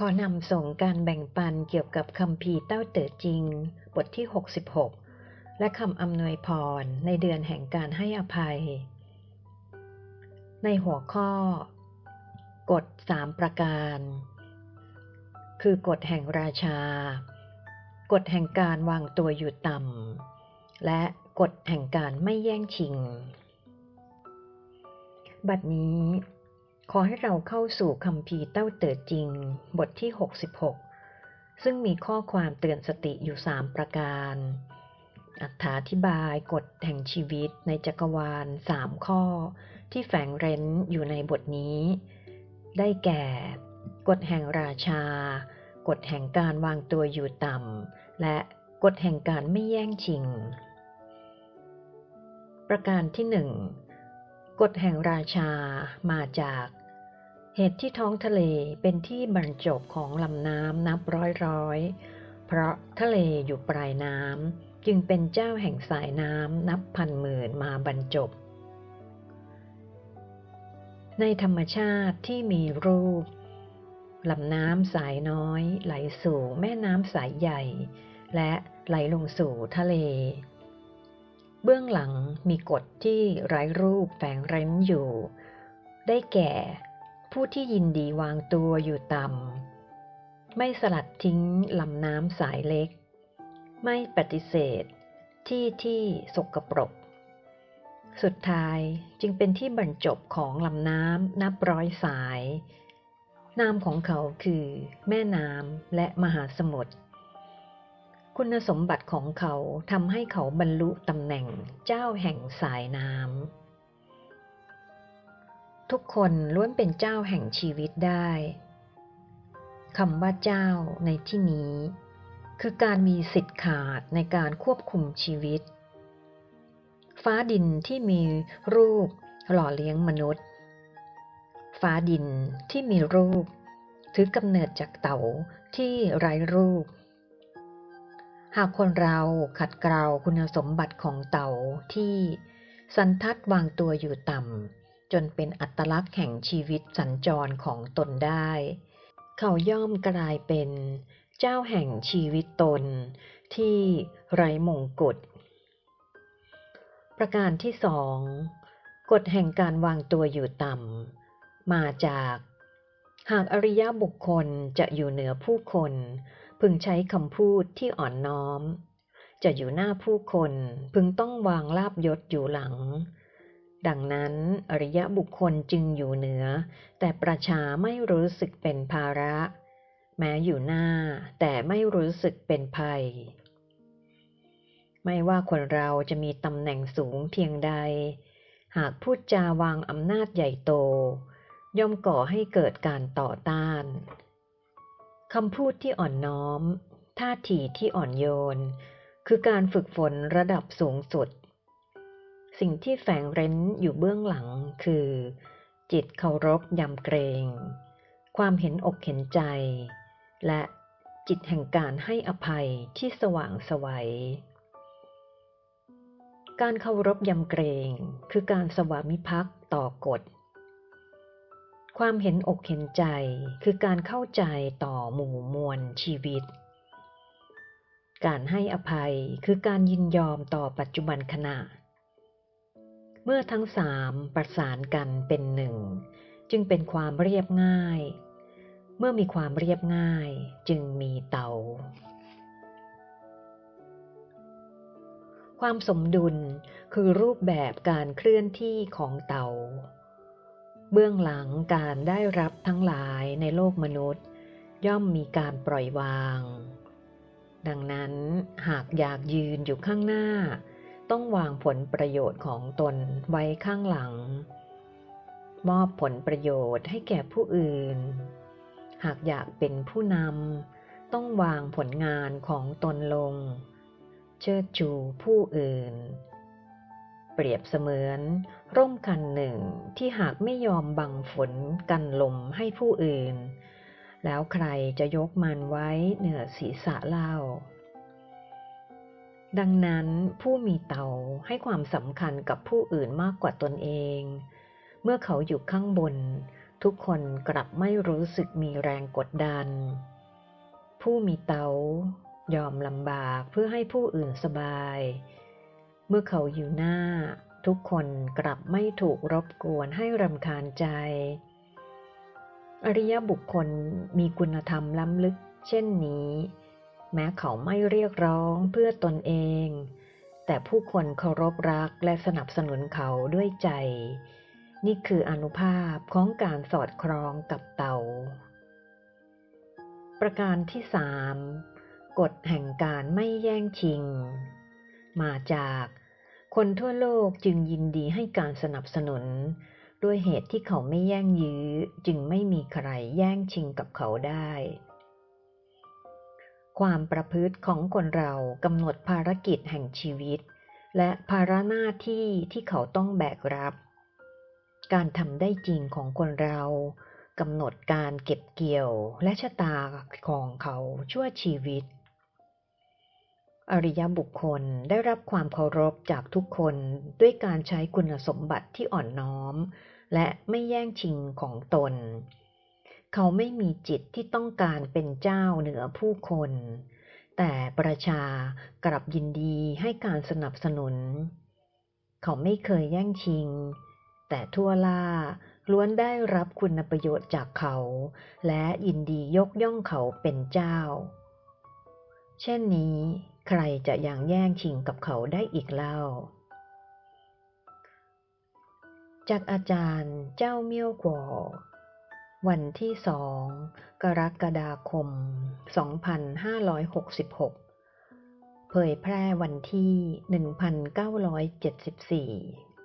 ขอนำส่งการแบ่งปันเกี่ยวกับคำพีเต้าเต๋อจริง บทที่ 66 และคำอำนวยพรในเดือนแห่งการให้อภัย ในหัวข้อ กฎสามประการ คือกฎแห่งราชา กฎแห่งการวางตัวอยู่ต่ำ และกฎแห่งการไม่แย่งชิง บัดนี้ ขอให้เราเข้าสู่คำพีเต้าเต๋อจริง บทที่ 66 ซึ่งมีข้อความเตือนสติอยู่สามประการ อัถาธิบายกฎแห่งชีวิตในจักรวาลสามข้อ ที่แฝงเร้นอยู่ในบทนี้ ได้แก่ กฎแห่งราชา กฎแห่งการวางตัวอยู่ต่ำ และกฎแห่งการไม่แย่งชิง ประการที่หนึ่งกฎแห่งราชามาจาก เหตุที่ท้องทะเลเป็นที่บรรจบของลำน้ำนับร้อยร้อย เพราะทะเลอยู่ปลายน้ำจึงเป็นเจ้าแห่งสายน้ำนับพันหมื่นมาบรรจบ ในธรรมชาติที่มีรูปลำน้ำสายน้อย ไหลสู่แม่น้ำสายใหญ่ และไหลลงสู่ทะเล เบื้องหลังมีกฎที่ไร้รูปแฝงเร้นอยู่ ได้แก่ ผู้ที่ยินดีวางตัวอยู่ต่ำ ไม่สลัดทิ้งลำน้ำสายเล็ก ไม่ปฏิเสธ ที่ที่สกปรก สุดท้ายจึงเป็นที่บรรจบของลำน้ำนับร้อยสาย นามของเขาคือแม่น้ำและมหาสมุทรคุณสมบัติของเขาทำให้เขาบรรลุตำแหน่งเจ้าแห่งสายน้ำ ทุกคนล้วนเป็นเจ้าแห่งชีวิตได้คำว่าเจ้าในที่นี้ คือการมีสิทธิ์ขาดในการควบคุมชีวิต ฟ้าดินที่มีรูปหล่อเลี้ยงมนุษย์ ฟ้าดินที่มีรูป ถือกำเนิดจากเต่าที่ไร้รูป หากคนเราขัดเกลาคุณสมบัติของเต่าที่สันทัดวางตัวอยู่ต่ำ จนเป็นอัตลักษณ์แห่งชีวิตสัญจรของตนได้ เขาย่อมกลายเป็นเจ้าแห่งชีวิตตนที่ไร้มงกุฎ ประการที่สองกฎแห่งการวางตัวอยู่ต่ำ มาจาก หากอริยบุคคลจะอยู่เหนือผู้คน พึงใช้คำพูดที่อ่อนน้อม จะอยู่หน้าผู้คนพึงต้องวางลาบยศอยู่หลัง ดังนั้นอริยบุคคลจึงอยู่เหนือ แต่ประชาไม่รู้สึกเป็นภาระ แม้อยู่หน้า แต่ไม่รู้สึกเป็นภัย ไม่ว่าคนเราจะมีตำแหน่งสูงเพียงใด หากพูดจาวางอำนาจใหญ่โต ย่อมก่อให้เกิดการต่อต้านคำพูดที่อ่อนน้อม ท่าทีที่อ่อนโยน คือการฝึกฝนระดับสูงสุด สิ่งที่แฝงเร้นอยู่เบื้องหลังคือ จิตเคารพยำเกรง ความเห็นอกเห็นใจ และจิตแห่งการให้อภัยที่สว่างสวัย การเคารพยำเกรงคือการสวามิภักดิ์ต่อกฎ ความเห็นอกเห็นใจคือการเข้าใจต่อหมู่มวลชีวิต การให้อภัยคือการยินยอมต่อปัจจุบันขณะ เมื่อทั้งสามประสานกันเป็นหนึ่ง จึงเป็นความเรียบง่าย เมื่อมีความเรียบง่ายจึงมีเตา ความสมดุลคือรูปแบบการเคลื่อนที่ของเตา เบื้องหลังการได้รับทั้งหลายในโลกมนุษย์ ย่อมมีการปล่อยวาง ดังนั้นหากอยากยืนอยู่ข้างหน้า ต้องวางผลประโยชน์ของตนไว้ข้างหลัง มอบผลประโยชน์ให้แก่ผู้อื่น หากอยากเป็นผู้นำต้องวางผลงานของตนลง เชิดชูผู้อื่น เปรียบเสมือน ร่มคันหนึ่งที่หากไม่ยอมบังฝนกันลมให้ผู้อื่น แล้วใครจะยกมันไว้เหนือศีรษะเล่า ดังนั้นผู้มีเตาให้ความสำคัญกับผู้อื่นมากกว่าตนเอง เมื่อเขาอยู่ข้างบน ทุกคนกลับไม่รู้สึกมีแรงกดดัน ผู้มีเตายอมลำบากเพื่อให้ผู้อื่นสบาย เมื่อเขาอยู่หน้า ทุกคนกลับไม่ถูกรบกวนให้รำคาญใจ อริยบุคคลมีคุณธรรมล้ำลึก เช่นนี้ แม้เขาไม่เรียกร้องเพื่อตนเอง แต่ผู้คนเคารพรักและสนับสนุนเขาด้วยใจ นี่คืออนุภาพของการสอดคล้องกับเต่าประการที่สามกฎแห่งการไม่แย่งชิง มาจากคนทั่วโลกจึงยินดีให้การสนับสนุน ด้วยเหตุที่เขาไม่แย่งยื้อจึงไม่มีใครแย่งชิงกับเขาได้ ความประพฤติของคนเรากำหนดภารกิจแห่งชีวิต และภาระหน้าที่ที่เขาต้องแบกรับ การทำได้จริงของคนเรากำหนดการเก็บเกี่ยวและชะตาของเขาชั่วชีวิต อริยบุคคลได้รับความเคารพจากทุกคนด้วยการใช้คุณสมบัติที่อ่อนน้อม และไม่แย่งชิงของตน เขาไม่มีจิตที่ต้องการเป็นเจ้าเหนือผู้คน แต่ประชากลับยินดีให้การสนับสนุน เขาไม่เคยแย่งชิง แต่ทั่วล่าล้วนได้รับคุณประโยชน์จากเขา และยินดียกย่องเขาเป็นเจ้า เช่นนี้ใครจะยังแย่งชิงกับเขาได้อีกเล่า จากอาจารย์เจ้าเมี่ยวกัว วันที่สองกรกฎาคม 2566 เผยแพร่วันที่ 1974